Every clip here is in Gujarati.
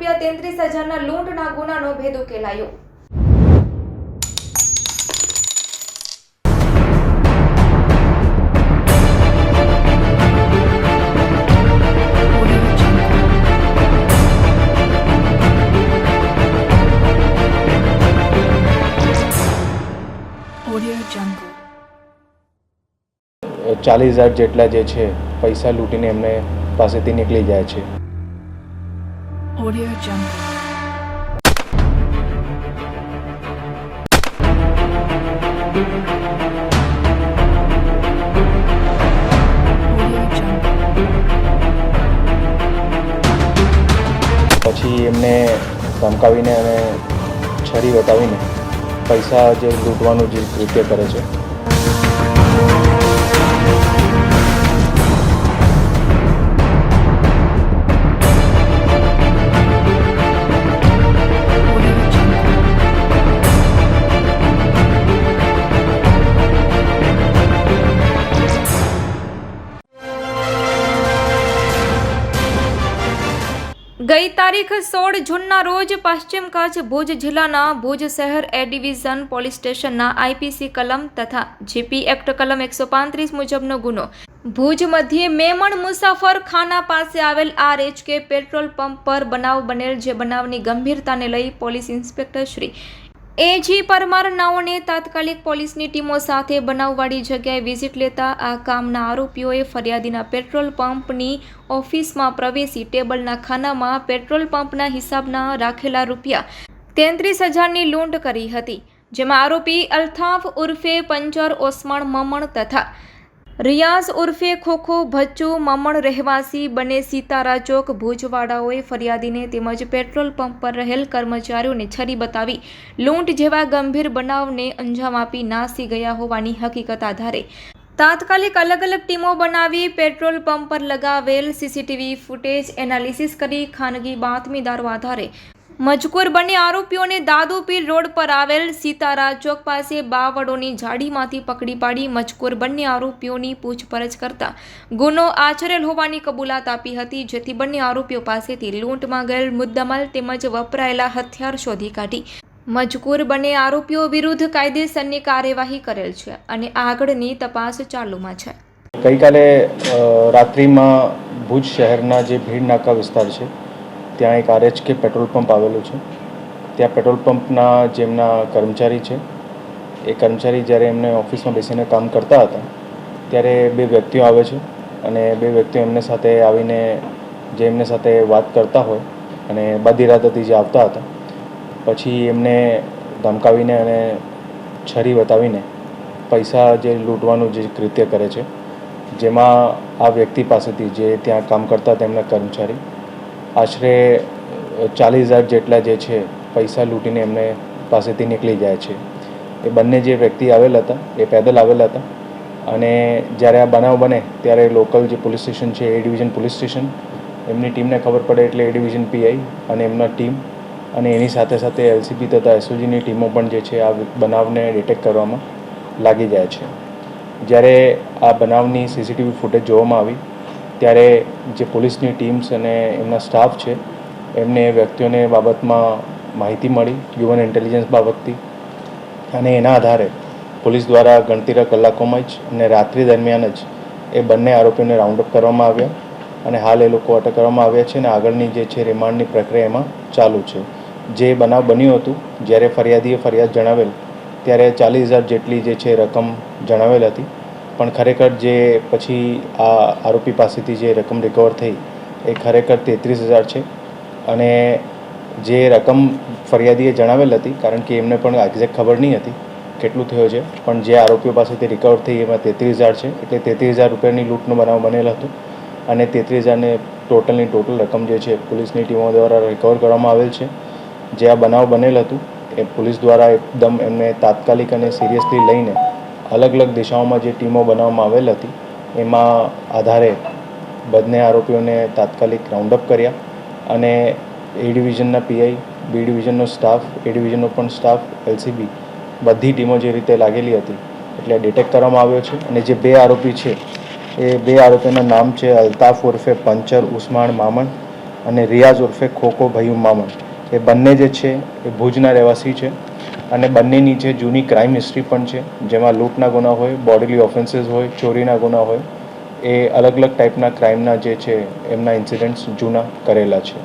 રૂપિયા તેત્રીસ હજારના લૂંટના ગુનાનો ભેદ ઉકેલાયો. ચાલીસ હજાર જેટલા જે છે પૈસા લૂંટીને એમને પાસેથી નીકળી જાય છે. Audio Jungle. પછી એમને ધમકાવીને અને છરી બતાવીને પૈસા જે લૂંટવાનું જે કૃત્ય કરે છે તારીખ સોળ જૂનના રોજ પશ્ચિમ કચ્છ ભુજ જિલ્લાના ભુજ શહેર એ ડિવિઝન પોલીસ સ્ટેશનના આઈપીસી કલમ તથા જીપી એક્ટ કલમ એકસો પાંત્રીસ મુજબનો ગુનો. ભુજ મધ્યે મેમણ મુસાફર ખાના પાસે આવેલ R H K petrol pump પર બનાવ બનેલ જે બનાવની ગંભીરતાને લઈ police inspector Shri A G Parmar નાઓને તાત્કાલિક પોલીસની ટીમો સાથે બનાવવાળી જગ્યાએ વિઝિટ લેતા આ કામના આરોપીઓએ ફરિયાદીના પેટ્રોલ પંપની ઓફિસમાં પ્રવેશી ટેબલના ખાનામાં પેટ્રોલ પંપના હિસાબના રાખેલા રૂપિયા તેત્રીસ હજારની લૂંટ કરી હતી, જેમાં આરોપી અલ્થાફ ઉર્ફે પંચર ઓસમાણ મમણ તથા રિયાઝ ઉર્ફે ખોખો ભચ્ચુ મમણ રહેવાસી બને સિતારા ચોક ભુજવાડાઓએ ફરિયાદીને તેમજ પેટ્રોલ પંપ પર રહેલ કર્મચારીઓને છરી બતાવી લૂંટ જેવા ગંભીર બનાવને અંજામ આપી નાસી ગયા હોવાની હકીકત આધારે. તાત્કાલિક અલગ અલગ ટીમો બનાવી પેટ્રોલ પંપ પર લગાવેલ સીસીટીવી ફૂટેજ એનાલિસિસ કરી ખાનગી બાતમીદારો આધારે મજકૂર બંને આરોપીઓને દાદુપીર રોડ પર આવેલ સીતારા ચોક પાસે બાવળોની જાડીમાંથી પકડી પાડી મજકૂર બંને આરોપીઓની પૂછપરછ કરતા ગુનો આચરેલ હોવાની કબૂલાત આપી હતી, જેથી બંને આરોપીઓ પાસેથી લૂંટમાં ગયેલ મુદ્દામાલ તેમજ વપરાયેલા હથિયાર શોધી કાઢી. મજકૂર બંને આરોપીઓ વિરુદ્ધ કાયદેસરની કાર્યવાહી કરેલ છે અને આગળની તપાસ ચાલુમાં છે. ગઈકાલે રાત્રિમાં ભુજ શહેરના જે ભીડ નાકા વિસ્તાર છે ત્યાં એક આરએચ કે પેટ્રોલ પંપ આવેલું છે. ત્યાં પેટ્રોલ પંપના જેમના કર્મચારી છે, એ કર્મચારી જ્યારે એમને ઓફિસમાં બેસીને કામ કરતા હતા, ત્યારે બે વ્યક્તિઓ આવે છે અને બે વ્યક્તિઓ એમને સાથે આવીને જે એમને સાથે વાત કરતા હોય અને બધી રાતથી જે આવતા હતા, પછી એમને ધમકાવીને અને છરી બતાવીને પૈસા જે લૂંટવાનું જે કૃત્ય કરે છે, જેમાં આ વ્યક્તિ પાસેથી જે ત્યાં કામ કરતા હતા એમના કર્મચારી આશરે ચાલીસ હજાર જેટલા જે છે, પૈસા લૂંટીને એમને પાસેથી નીકળી જાય છે. એ બંને જે વ્યક્તિ આવેલા હતા, એ પેદલ આવેલા હતા અને જ્યારે આ બનાવ બને, ત્યારે લોકલ જે પોલીસ સ્ટેશન છે, એ ડિવિઝન પોલીસ સ્ટેશન, એમની ટીમને ખબર પડે એટલે એ ડિવિઝન પીઆઈ અને એમના ટીમ અને એની સાથે સાથે એલસીબી તથા એસઓજીની ટીમો પણ જે છે, આ બનાવને ડિટેક્ટ કરવામાં લાગી જાય છે. જ્યારે આ બનાવની સીસીટીવી ફૂટેજ જોવામાં આવી ત્યારે જે પોલીસની ટીમ્સ અને એમના સ્ટાફ છે, એમને એ વ્યક્તિઓને બાબતમાં માહિતી મળી, હ્યુમન ઇન્ટેલિજન્સ બાબતથી. અને એના આધારે પોલીસ દ્વારા ગણતરીના કલાકોમાં જ અને રાત્રિ દરમિયાન જ એ બંને આરોપીઓને રાઉન્ડ અપ કરવામાં આવ્યા. અને હાલ એ લોકો અટક કરવામાં આવ્યા છે અને આગળની જે છે રિમાન્ડની પ્રક્રિયા એમાં ચાલુ છે. જે બનાવ બન્યું હતું, જ્યારે ફરિયાદીએ ફરિયાદ જણાવેલ, ત્યારે ચાલીસ હજાર જેટલી જે છે રકમ જણાવેલ હતી. પણ ખરેખર જે પછી આ આરોપી પાસેથી જે રકમ રિકવર થઈ, એ ખરેખર તેત્રીસ હજાર છે. અને જે રકમ ફરિયાદીએ જણાવેલ હતી, કારણ કે એમને પણ એક્ઝેક્ટ ખબર નહીં હતી કેટલું થયો છે, પણ જે આરોપીઓ પાસેથી રિકવર થઈ એમાં તેત્રીસ હજાર છે. એટલે તેત્રીસ હજાર રૂપિયાની લૂંટનો બનાવ બનેલ હતો. અને તેત્રીસ હજારને ટોટલની ટોટલ રકમ જે છે, પોલીસની ટીમો દ્વારા રિકવર કરવામાં આવેલ છે. જે આ બનાવ બનેલ હતું, એ પોલીસ દ્વારા એકદમ એમને તાત્કાલિક અને સિરિયસલી લઈને અલગ અલગ દિશાઓમાં જે ટીમો બનાવવામાં આવેલ હતી, એમાં આધારે બંને આરોપીઓને તાત્કાલિક રાઉન્ડ અપ કર્યા અને એ ડિવિઝનના પીઆઈ બી ડિવિઝનનો સ્ટાફ એ ડિવિઝનનો પણ સ્ટાફ એલસીબી બધી ટીમો જે રીતે લાગેલી હતી, એટલે ડિટેક્ટ કરવામાં આવ્યો છે. અને જે બે આરોપી છે, એ બે આરોપીના નામ છે અલ્તાફ ઉર્ફે પંચર ઉસ્માણ મામણ અને રિયાઝ ઉર્ફે ખોખો ભયું મામણ. એ બંને જે છે, એ ભુજના રહેવાસી છે. અને બંનેની જે જૂની ક્રાઇમ હિસ્ટ્રી પણ છે, જેમાં લૂંટના ગુના હોય બોડીલી ઓફેન્સીસ હોય, ચોરીના ગુના હોય, એ અલગ અલગ ટાઈપના ક્રાઇમના જે છે, એમના ઇન્સિડન્ટ્સ જૂના કરેલા છે.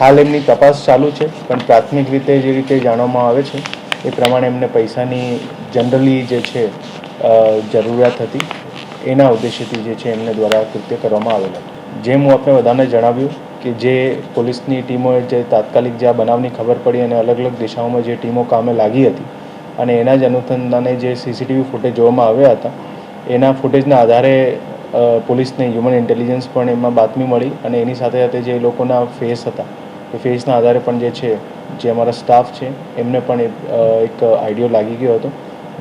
હાલ એમની તપાસ ચાલુ છે, પણ પ્રાથમિક રીતે જે રીતે જાણવામાં આવે છે, એ પ્રમાણે એમને પૈસાની જનરલી જે છે જરૂરિયાત હતી, એના ઉદ્દેશ્યથી જે છે, એમને દ્વારા કૃત્ય કરવામાં આવેલા. જેમ હું આપણે બધાને જણાવ્યું કે જે પોલીસની ટીમોએ જે તાત્કાલિક જે આ બનાવની ખબર પડી અને અલગ અલગ દિશાઓમાં જે ટીમો કામે લાગી હતી અને એના જ અનુસંધાને જે સીસીટીવી ફૂટેજ જોવામાં આવ્યા હતા, એના ફૂટેજના આધારે પોલીસને હ્યુમન ઇન્ટેલિજન્સ પણ એમાં બાતમી મળી અને એની સાથે સાથે જે લોકોના ફેસ હતા, એ ફેસના આધારે પણ જે છે, જે અમારા સ્ટાફ છે, એમને પણ એક આઈડિયો લાગી ગયો હતો.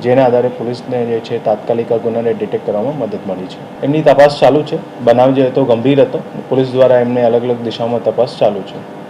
જેના આધારે પોલીસને જે છે તાત્કાલિક આ ગુનાને ડિટેક્ટ કરવામાં મદદ મળી છે. એમની તપાસ ચાલુ છે. બનાવ જે હતો ગંભીર હતો. પોલીસ દ્વારા એમને અલગ અલગ દિશામાં તપાસ ચાલુ છે.